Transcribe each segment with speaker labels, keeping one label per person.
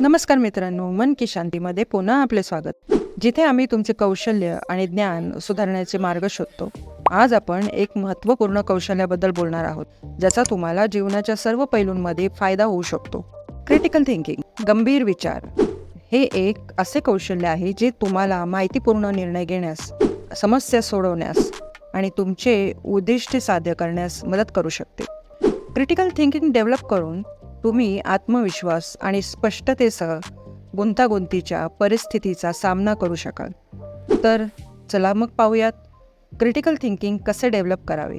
Speaker 1: नमस्कार मित्रांनो मन की शांतीमध्ये पुन्हा आपले स्वागत. जिथे आम्ही तुमचे कौशल्य आणि ज्ञान सुधारण्याचे मार्ग शोधतो. आज आपण एक महत्त्वपूर्ण कौशल्याबद्दल बोलणार आहोत ज्याचा तुम्हाला जीवनाच्या सर्व पैलूंमध्ये फायदा होऊ शकतो. क्रिटिकल थिंकिंग गंभीर विचार हे एक असे कौशल्य आहे जे तुम्हाला माहितीपूर्ण निर्णय घेण्यास समस्या सोडवण्यास आणि तुमचे उद्दिष्ट साध्य करण्यास मदत करू शकते. क्रिटिकल थिंकिंग डेव्हलप करून तुम्ही आत्मविश्वास आणि स्पष्टतेसह गुंतागुंतीच्या परिस्थितीचा सामना करू शकाल. तर चला मग पाहूयात क्रिटिकल थिंकिंग कसे डेव्हलप करावे?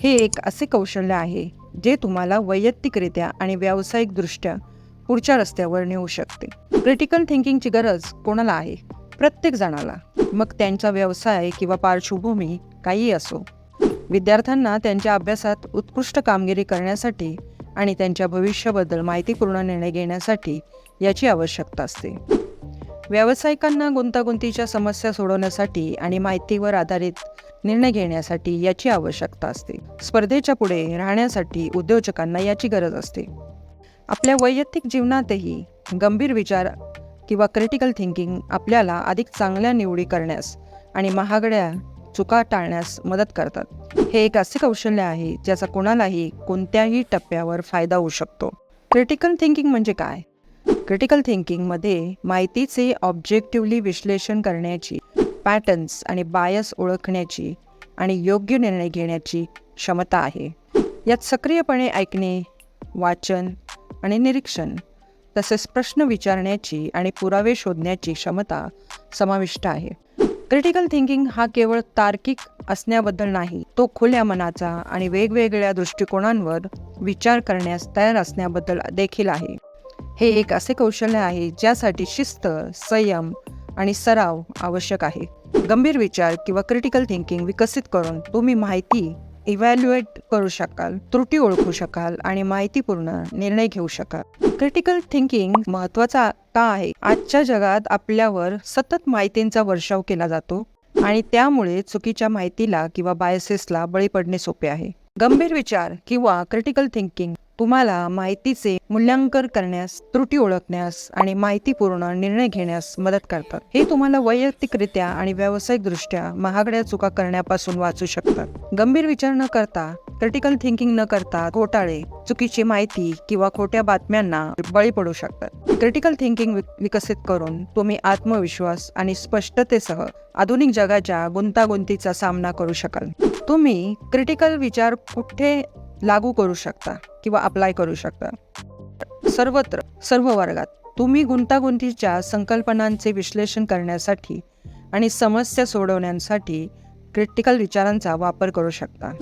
Speaker 1: हे एक असे कौशल्य आहे जे तुम्हाला वैयक्तिकरित्या आणि व्यावसायिकदृष्ट्या पुढच्या रस्त्यावर नेऊ शकते. क्रिटिकल थिंकिंगची गरज कोणाला आहे? प्रत्येक जणाला. मग त्यांचा व्यवसाय किंवा पार्श्वभूमी काहीही असो विद्यार्थ्यांना त्यांच्या अभ्यासात उत्कृष्ट कामगिरी करण्यासाठी आणि त्यांच्या भविष्याबद्दल माहितीपूर्ण निर्णय घेण्यासाठी याची आवश्यकता असते. व्यावसायिकांना गुंतागुंतीच्या समस्या सोडवण्यासाठी आणि माहितीवर आधारित निर्णय घेण्यासाठी याची आवश्यकता असते. स्पर्धेच्या पुढे राहण्यासाठी उद्योजकांना याची गरज असते. आपल्या वैयक्तिक जीवनातही गंभीर विचार किंवा क्रिटिकल थिंकिंग आपल्याला अधिक चांगल्या निवडी करण्यास आणि महागड्या चुका टाळण्यास मदत करतात. हे एक असे कौशल्य आहे ज्याचा कोणालाही कोणत्याही टप्प्यावर फायदा होऊ शकतो. क्रिटिकल थिंकिंग म्हणजे काय? क्रिटिकल थिंकिंगमध्ये माहितीचे ऑब्जेक्टिव्हली विश्लेषण करण्याची पॅटर्न्स आणि बायस ओळखण्याची आणि योग्य निर्णय घेण्याची क्षमता आहे. यात सक्रियपणे ऐकणे वाचन आणि निरीक्षण तसेच प्रश्न विचारण्याची आणि पुरावे शोधण्याची क्षमता समाविष्ट आहे. क्रिटिकल थिंकिंग हा केवळ तार्किक असण्याबद्दल नाही तो खुल्या मनाचा आणि वेगवेगळ्या दृष्टिकोनांवर विचार करण्यास तयार असण्याबद्दल देखील आहे. हे एक असे कौशल्य आहे ज्यासाठी शिस्त संयम आणि सराव आवश्यक आहे. गंभीर विचार किंवा क्रिटिकल थिंकिंग विकसित करून तुम्ही माहिती इव्हॅल्युएट करू शकाल त्रुटी ओळखू शकाल आणि माहितीपूर्ण निर्णय घेऊ शकाल. क्रिटिकल थिंकिंग महत्त्वाचा का आहे? आजच्या जगात आपल्यावर सतत माहितींचा वर्षाव केला जातो आणि त्यामुळे चुकीच्या माहितीला किंवा बायसेसला बळी पडणे सोपे आहे. गंभीर विचार किंवा क्रिटिकल थिंकिंग तुम्हाला माहितीचे मूल्यांकन करण्यास त्रुटी ओळखण्यास आणि माहितीपूर्ण निर्णय घेण्यास मदत करतात. हे तुम्हाला वैयक्तिकरित्या आणि व्यावसायिकदृष्ट्या महागड्या चुका करण्यापासून वाचू शकतात. गंभीर विचार न करता क्रिटिकल थिंकिंग न करता घोटाळे चुकीची माहिती किंवा खोट्या बातम्यांना बळी पडू शकतात. क्रिटिकल थिंकिंग विकसित करून तुम्ही आत्मविश्वास आणि स्पष्टतेसह आधुनिक जगाच्या गुंतागुंतीचा सामना करू शकाल. तुम्ही क्रिटिकल विचार कुठे लागू करू शकता किंवा अप्लाय करू शकता. सर्वत्र सर्व वर्गात तुम्ही गुंतागुंतीच्या संकल्पनांचे विश्लेषण करण्यासाठी आणि समस्या सोडवण्यासाठी क्रिटिकल विचारांचा वापर करू शकता.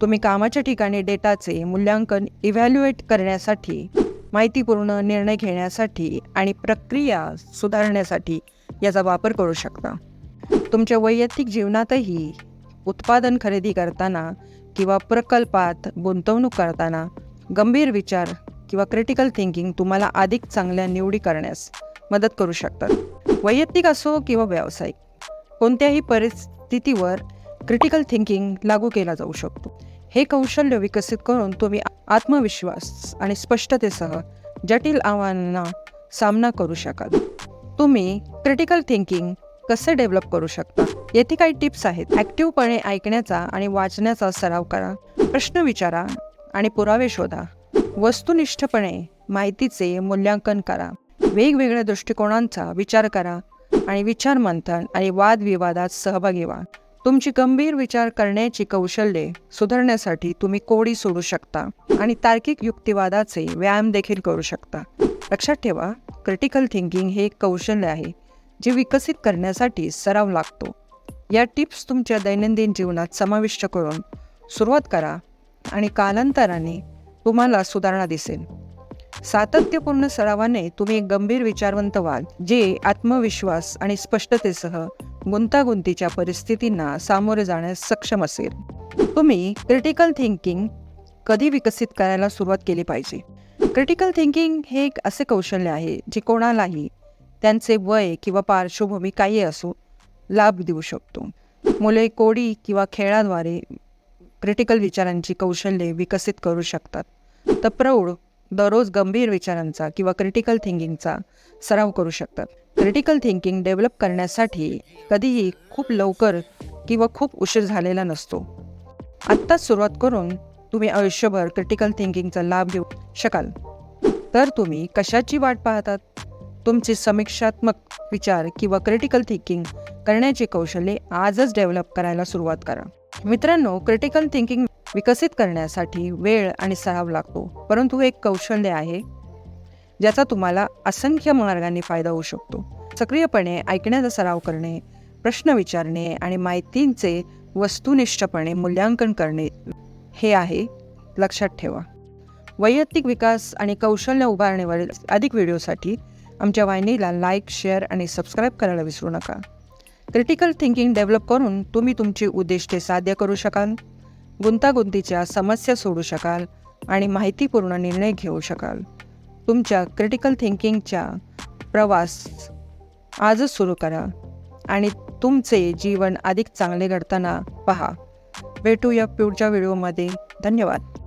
Speaker 1: तुम्ही कामाच्या ठिकाणी डेटाचे मूल्यांकन इव्हॅल्युएट करण्यासाठी माहितीपूर्ण निर्णय घेण्यासाठी आणि प्रक्रिया सुधारण्यासाठी याचा वापर करू शकता. तुमच्या वैयक्तिक जीवनातही उत्पादन खरेदी करताना किंवा प्रकल्पात गुंतवणूक करताना गंभीर विचार किंवा क्रिटिकल थिंकिंग तुम्हाला अधिक चांगल्या निवडी करण्यास मदत करू शकतात. वैयक्तिक असो किंवा व्यावसायिक कोणत्याही परिस्थितीवर क्रिटिकल थिंकिंग लागू केला जाऊ शकतो. हे कौशल्य विकसित करून तुम्ही आत्मविश्वास आणि स्पष्टतेसह जटिल आव्हानांना सामना करू शकाल. तुम्ही क्रिटिकल थिंकिंग कसे डेव्हलप करू शकता? येथे काही टिप्स आहेत. ॲक्टिव्हपणे ऐकण्याचा आणि वाचण्याचा सराव करा. प्रश्न विचारा आणि पुरावे शोधा. वस्तुनिष्ठपणे माहितीचे मूल्यांकन करा. वेगवेगळ्या दृष्टिकोनांचा विचार करा आणि विचार मंथन आणि वादविवादात सहभागी व्हा. तुमची गंभीर विचार करण्याची कौशल्ये सुधारण्यासाठी तुम्ही कोडी सोडू शकता आणि तार्किक युक्तिवादाचे व्यायाम देखील करू शकता. लक्षात ठेवा क्रिटिकल थिंकिंग हे एक कौशल्य आहे. जे विकसित करण्यासाठी सराव लागतो. या टिप्स तुमच्या दैनंदिन जीवनात समाविष्ट करून सुरुवात करा आणि कालांतराने तुम्हाला सुधारणा दिसेल. सातत्यपूर्ण सरावाने तुम्ही एक गंभीर विचारवंत व्हाल जे आत्मविश्वास आणि स्पष्टतेसह गुंतागुंतीच्या परिस्थितींना सामोरे जाण्यास सक्षम असेल. तुम्ही क्रिटिकल थिंकिंग कधी विकसित करायला सुरुवात केली पाहिजे? क्रिटिकल थिंकिंग हे एक असे कौशल्य आहे जे कोणालाही त्यांचे वय किंवा पार्श्वभूमी काही असो लाभ देऊ शकतो. मुले कोडी किंवा खेळाद्वारे क्रिटिकल विचारांची कौशल्ये विकसित करू शकतात. तर प्रौढ दररोज गंभीर विचारांचा किंवा क्रिटिकल थिंकिंगचा सराव करू शकतात. क्रिटिकल थिंकिंग डेव्हलप करण्यासाठी कधीही खूप लवकर किंवा खूप उशीर झालेला नसतो. आत्ताच सुरुवात करून तुम्ही आयुष्यभर क्रिटिकल थिंकिंगचा लाभ घेऊ शकाल. तर तुम्ही कशाची वाट पाहतात? तुमचे समीक्षात्मक विचार किंवा क्रिटिकल थिंकिंग करण्याचे कौशल्ये आजच डेव्हलप करायला सुरुवात करा. मित्रांनो क्रिटिकल थिंकिंग विकसित करण्यासाठी वेळ आणि सराव लागतो परंतु एक कौशल्य आहे ज्याचा तुम्हाला असंख्य मार्गांनी फायदा होऊ शकतो. सक्रियपणे ऐकण्याचा सराव करणे प्रश्न विचारणे आणि माहितींचे वस्तुनिष्ठपणे मूल्यांकन करणे हे आहे लक्षात ठेवा. वैयक्तिक विकास आणि कौशल्य उभारणीवर अधिक व्हिडिओसाठी आमच्या वाहिनीला लाईक शेअर आणि सबस्क्राईब करायला विसरू नका. क्रिटिकल थिंकिंग डेव्हलप करून तुम्ही तुमची उद्दिष्टे साध्य करू शकाल गुंतागुंतीच्या समस्या सोडू शकाल आणि माहितीपूर्ण निर्णय घेऊ शकाल. तुमच्या क्रिटिकल थिंकिंगच्या प्रवास आजच सुरू करा आणि तुमचे जीवन अधिक चांगले घडताना पहा. भेटूया पुढच्या व्हिडिओमध्ये धन्यवाद.